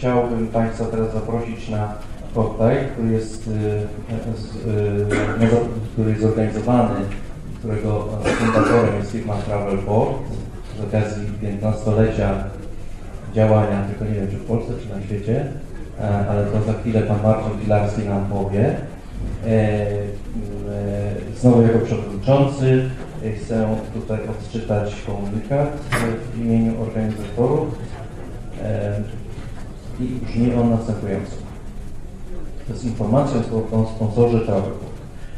chciałbym Państwa teraz zaprosić na koktajl, który jest, y, y, który jest zorganizowany, którego fundatorem jest firma Travelport z okazji 15-lecia działania, tylko nie wiem czy w Polsce, czy na świecie, e, ale to za chwilę Pan Marcin Pilarski nam powie. E, e, Znowu jako przewodniczący chcę tutaj odczytać komunikat w imieniu organizatorów i brzmi on następująco. To jest informacja o sponsorze Travelport.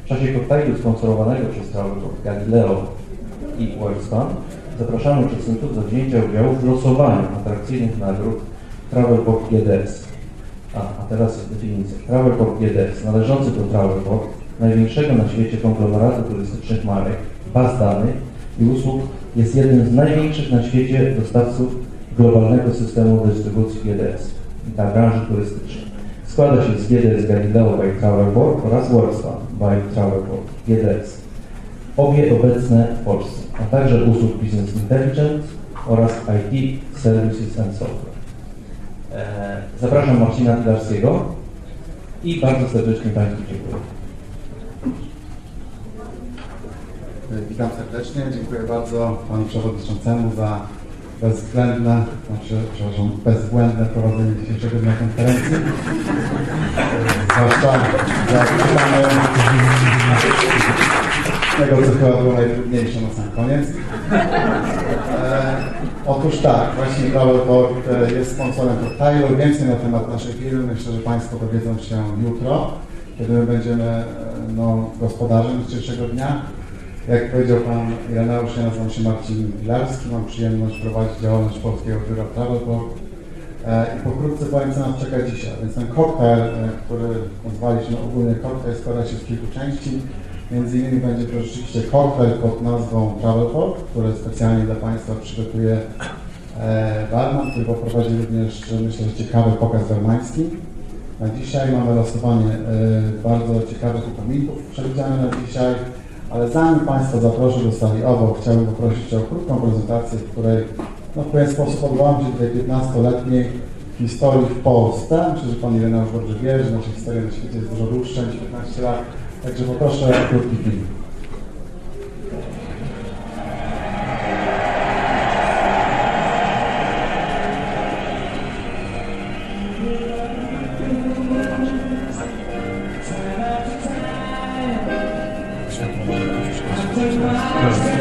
W czasie koktajlu sponsorowanego przez Travelport Galileo i Wellspan zapraszamy uczestników do wzięcia udziału w losowaniu atrakcyjnych nagród Travelport GDS. A, a teraz definicja. Travelport GDS należący do Travelport, największego na świecie konglomeratu turystycznych marek, baz danych i usług, jest jednym z największych na świecie dostawców globalnego systemu dystrybucji GDS dla branży turystycznej. Składa się z GDS Galileo by Travelport oraz Wellspan by Travelport GDS. Obie obecne w Polsce, a także usług Business Intelligence oraz IT Services and Software. E, Zapraszam Marcina Pilarskiego i bardzo serdecznie Państwu dziękuję. Witam serdecznie, dziękuję bardzo Panu Przewodniczącemu za bezwzględne, znaczy, przepraszam, bezbłędne prowadzenie dzisiejszego dnia konferencji. Zwłaszcza za czytanie tego, co chyba było najtrudniejsze na sam koniec. E, otóż tak, właśnie Travelport jest sponsorem koktajlu. Więcej na temat naszej firmy myślę, że Państwo dowiedzą się jutro, kiedy my będziemy e, no, gospodarzem dzisiejszego dnia. Jak powiedział Pan Ireneusz, ja nazywam się Marcin Pilarski, mam przyjemność prowadzić działalność Polskiego Biura Travelport i pokrótce powiem, co nas czeka dzisiaj. Więc ten koktajl, e, który nazwaliśmy ogólnie koktajl, składa się z kilku części. Między innymi będzie to rzeczywiście koktajl pod nazwą Travelport, który specjalnie dla Państwa przygotuje e, barman, który poprowadzi również, myślę, że ciekawy pokaz bermański. Na dzisiaj mamy losowanie e, bardzo ciekawych upominków przewidziane na dzisiaj. Ale zanim Państwa zaproszę do sali obok, chciałbym poprosić o krótką prezentację, w której no, w pewien sposób odwołam się do tej 15-letniej historii w Polsce. Myślę, że Pan Ireneusz dobrze wie, że nasza historia na świecie jest dużo dłuższa niż 15 lat. Także poproszę o krótki film. Yes.